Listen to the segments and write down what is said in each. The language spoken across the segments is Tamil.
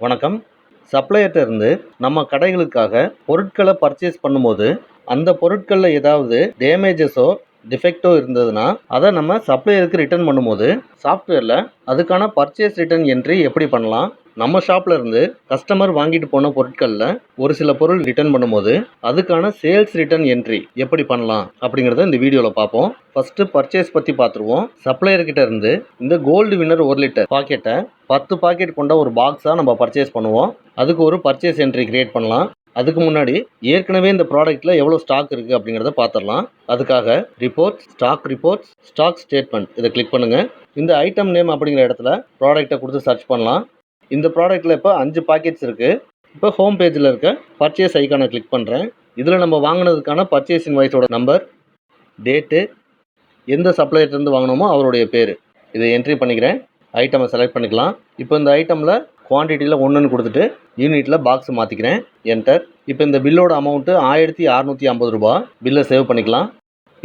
வணக்கம். சப்ளையர்கிட்ட இருந்து நம்ம கடைகளுக்காக பொருட்களை பர்ச்சேஸ் பண்ணும்போது அந்த பொருட்களில் ஏதாவது டேமேஜஸோ டிஃபெக்டோ இருந்ததுன்னா அதை நம்ம சப்ளையருக்கு ரிட்டர்ன் பண்ணும்போது சாஃப்ட்வேரில் அதுக்கான பர்ச்சேஸ் ரிட்டர்ன் என்ட்ரி எப்படி பண்ணலாம்? நம்ம ஷாப்பில் இருந்து கஸ்டமர் வாங்கிட்டு போன பொருட்களில் ஒரு சில பொருள் ரிட்டர்ன் பண்ணும்போது அதுக்கான சேல்ஸ் ரிட்டர்ன் என்ட்ரி எப்படி பண்ணலாம் அப்படிங்கிறத இந்த வீடியோவில் பார்ப்போம். ஃபஸ்ட்டு பர்ச்சேஸ் பற்றி பார்த்துருவோம். சப்ளையர்கிட்ட இருந்து இந்த கோல்டு வின்னர் ஒரு லிட்டர் பாக்கெட்டை பத்து பாக்கெட் கொண்ட ஒரு பாக்ஸாக நம்ம பர்ச்சேஸ் பண்ணுவோம். அதுக்கு ஒரு பர்ச்சேஸ் என்ட்ரி கிரியேட் பண்ணலாம். அதுக்கு முன்னாடி ஏற்கனவே இந்த ப்ராடக்ட்டில் எவ்வளோ ஸ்டாக் இருக்குது அப்படிங்கிறத பார்த்துடலாம் அதுக்காக report stock reports stock statement இதை கிளிக் பண்ணுங்கள் இந்த ஐட்டம் நேம் அப்படிங்கிற இடத்துல ப்ராடக்ட்டை கொடுத்து சர்ச் பண்ணலாம். இந்த ப்ராடக்ட்டில் இப்போ அஞ்சு பாக்கெட்ஸ் இருக்குது இப்போ ஹோம் பேஜில் இருக்க பர்ச்சேஸ் ஐக்கானை கிளிக் பண்ணுறேன் இதில் நம்ம வாங்கினதுக்கான பர்ச்சேஸ் இன்வாய்ஸோட நம்பர் டேட்டு எந்த சப்ளையர்லேருந்து வாங்கினோமோ அவருடைய பேர். இதை என்ட்ரி பண்ணிக்கிறேன். ஐட்டமை செலக்ட் பண்ணிக்கலாம். இப்போ இந்த ஐட்டமில் குவான்டிட்டியில் ஒன்றுன்னு கொடுத்துட்டு யூனிட்டில் பாக்ஸ் மாற்றிக்கிறேன் என்டர் இப்போ இந்த பில்லோட அமௌண்ட்டு ஆயிரத்தி அறநூற்றி ஐம்பது ரூபா. பில்லை சேவ் பண்ணிக்கலாம்.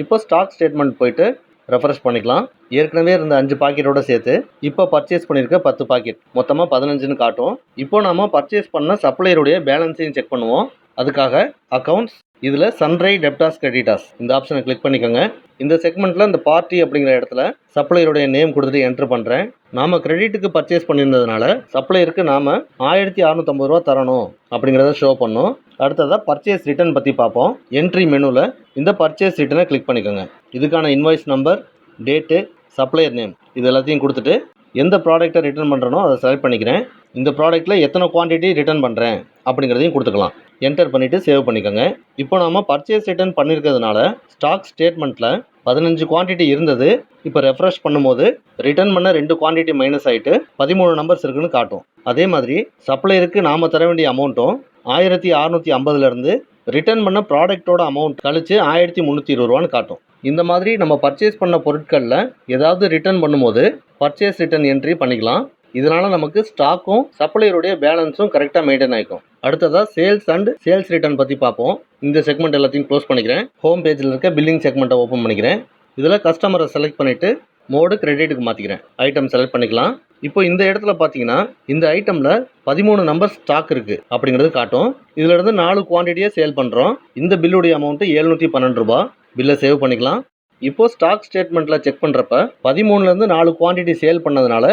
இப்போ ஸ்டாக் ஸ்டேட்மெண்ட் போயிட்டு ரெஃப்ரெஷ் பண்ணிக்கலாம். ஏற்கனவே இருந்த அஞ்சு பாக்கெட்டோட சேர்த்து இப்போ பர்ச்சேஸ் பண்ணியிருக்க பத்து பாக்கெட் மொத்தமாக பதினஞ்சுன்னு காட்டும். இப்போ நாம் பர்ச்சேஸ் பண்ண சப்ளையருடைய பேலன்ஸையும் செக் பண்ணுவோம். அதுக்காக அக்கௌண்ட்ஸ் இதில் சன்ரை டெப்டாஸ் கிரெடிட்டாஸ் இந்த ஆப்ஷனை கிளிக் பண்ணிக்கோங்க. இந்த செக்மெண்ட்டில் இந்த பார்ட்டி அப்படிங்கிற இடத்துல சப்ளையருடைய நேம் கொடுத்துட்டு என்ட்ரு பண்ணுறேன் நாம் கிரெடிட்டுக்கு பர்ச்சேஸ் பண்ணியிருந்ததுனால சப்ளையருக்கு நாம் ஆயிரத்தி அறநூற்றம்பது ரூபா தரணும் அப்படிங்கிறத ஷோ பண்ணோம். அடுத்ததாக பர்ச்சேஸ் ரிட்டன் பற்றி பார்ப்போம். என்ட்ரி மெனுவில் இந்த பர்ச்சேஸ் ரிட்டனை கிளிக் பண்ணிக்கோங்க. இதுக்கான invoice number date supplier name இது எல்லாத்தையும் கொடுத்துட்டு எந்த ப்ராடக்ட்டை ரிட்டர்ன் பண்ணுறனோ அதை செலக்ட் பண்ணிக்கிறேன். இந்த ப்ராடக்ட்டில் எத்தனை குவான்டிட்டி ரிட்டர்ன் பண்ணுறேன் அப்படிங்கிறதையும் கொடுத்துக்கலாம். என்டர் பண்ணிவிட்டு சேவ் பண்ணிக்கோங்க. இப்போ நாம் பர்ச்சேஸ் ரிட்டர்ன் பண்ணியிருக்கிறதுனால ஸ்டாக் ஸ்டேட்மெண்ட்டில் பதினஞ்சு குவான்டிட்டி இருந்தது. இப்போ ரெஃப்ரெஷ் பண்ணும்போது ரிட்டர்ன் பண்ண ரெண்டு குவான்டிட்டி மைனஸ் ஆகிட்டு பதிமூணு நம்பர்ஸ் இருக்குன்னு காட்டும். அதே மாதிரி சப்ளையருக்கு நாம் தர வேண்டிய அமௌண்ட்டும் ஆயிரத்தி அறநூற்றி ஐம்பதுலேருந்து ரிட்டர்ன் பண்ண ப்ராடக்ட்டோட அமௌண்ட் கழிச்சு ஆயிரத்தி முந்நூற்றி இருபது ரூபான்னு காட்டும். இந்த மாதிரி நம்ம பர்ச்சேஸ் பண்ண பொருட்களில் ஏதாவது ரிட்டர்ன் பண்ணும்போது பர்ச்சேஸ் ரிட்டர்ன் என்ட்ரி பண்ணிக்கலாம். இதனால் நமக்கு ஸ்டாக்கும் சப்ளையருடைய பேலன்ஸும் கரெக்டாக மெயின்டைன் ஆகிக்கும் அடுத்ததாக சேல்ஸ் அண்ட் சேல்ஸ் ரிட்டர்ன் பற்றி பார்ப்போம். இந்த செக்மெண்ட் எல்லாத்தையும் க்ளோஸ் பண்ணிக்கிறேன். ஹோம் பேஜில் இருக்க பில்லிங் செக்மெண்ட்டை ஓப்பன் பண்ணிக்கிறேன். இதில் கஸ்டமரை செலக்ட் பண்ணிவிட்டு மோடு கிரெடிட்டுக்கு மாற்றிக்கிறேன் ஐட்டம் செலக்ட் பண்ணிக்கலாம். இப்போ இந்த இடத்துல பார்த்தீங்கன்னா இந்த ஐட்டமில் பதிமூணு நம்பர் ஸ்டாக் இருக்குது அப்படிங்கிறது காட்டும். இதிலிருந்து நாலு குவான்டிட்டியை சேல் பண்ணுறோம் இந்த பில்லுடைய அமௌண்ட்டு ஏழ்நூற்றி பன்னெண்டு ரூபா பில்லை சேவ் பண்ணிக்கலாம். இப்போ ஸ்டாக் ஸ்டேட்மெண்ட்டில் செக் பண்ணுறப்ப பதிமூணுலேருந்து நாலு குவான்டிட்டி சேல் பண்ணதுனால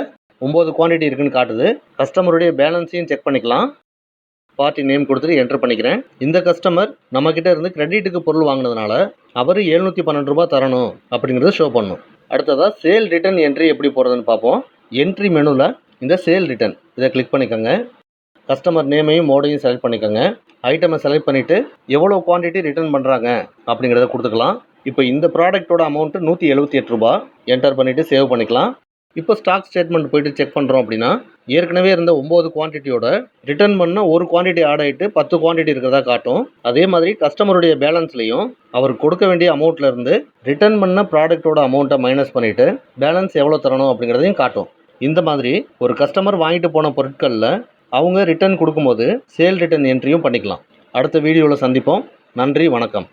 ஒம்பது குவான்டிட்டி இருக்குன்னு காட்டுது. கஸ்டமருடைய பேலன்ஸையும் செக் பண்ணிக்கலாம். பார்ட்டி நேம் கொடுத்துட்டு என்டர் பண்ணிக்கிறேன். இந்த கஸ்டமர் நம்மக்கிட்ட இருந்து கிரெடிட்டுக்கு பொருள் வாங்கினதுனால அவர் எழுநூற்றி பன்னெண்டு ரூபா தரணும் அப்படிங்கிறத ஷோ பண்ணும். அடுத்ததாக சேல் ரிட்டர்ன் என்ட்ரி எப்படி போகிறதுன்னு பார்ப்போம். என்ட்ரி மெனுவில் இந்த சேல் ரிட்டர்ன் இதை கிளிக் பண்ணிக்கோங்க. கஸ்டமர் நேமையும் மோடையும் செலக்ட் பண்ணிக்கோங்க. ஐட்டமை செலக்ட் பண்ணிவிட்டு எவ்வளோ குவான்டிட்டி ரிட்டர்ன் பண்ணுறாங்க அப்படிங்கிறத கொடுத்துக்கலாம். இப்போ இந்த ப்ராடக்ட்டோட அமௌண்ட்டு நூற்றி எழுபத்தி எட்டு ரூபா என்டர் பண்ணிவிட்டு சேவ் பண்ணிக்கலாம். இப்போ ஸ்டாக் ஸ்டேட்மெண்ட் போயிட்டு செக் பண்ணுறோம் அப்படின்னா ஏற்கனவே இருந்த ஒம்பது குவான்டிட்டியோட ரிட்டர்ன் பண்ண ஒரு குவான்டிட்டி ஆட் ஆகிட்டு பத்து குவான்டிட்டி இருக்கிறதா காட்டும். அதே மாதிரி கஸ்டமருடைய பேலன்ஸ்லையும் அவர் கொடுக்க வேண்டிய அமௌண்ட்ல இருந்து ரிட்டர்ன் பண்ண ப்ராடக்ட்டோட அமௌண்ட்டை மைனஸ் பண்ணிவிட்டு பேலன்ஸ் எவ்வளோ தரணும் அப்படிங்கிறதையும் காட்டும். இந்த மாதிரி ஒரு கஸ்டமர் வாங்கிட்டு போன பொருட்களில் அவங்க ரிட்டர்ன் கொடுக்கும்போது சேல் ரிட்டர்ன் என்ட்ரியும் பண்ணிக்கலாம். அடுத்த வீடியோவில் சந்திப்போம். நன்றி வணக்கம்.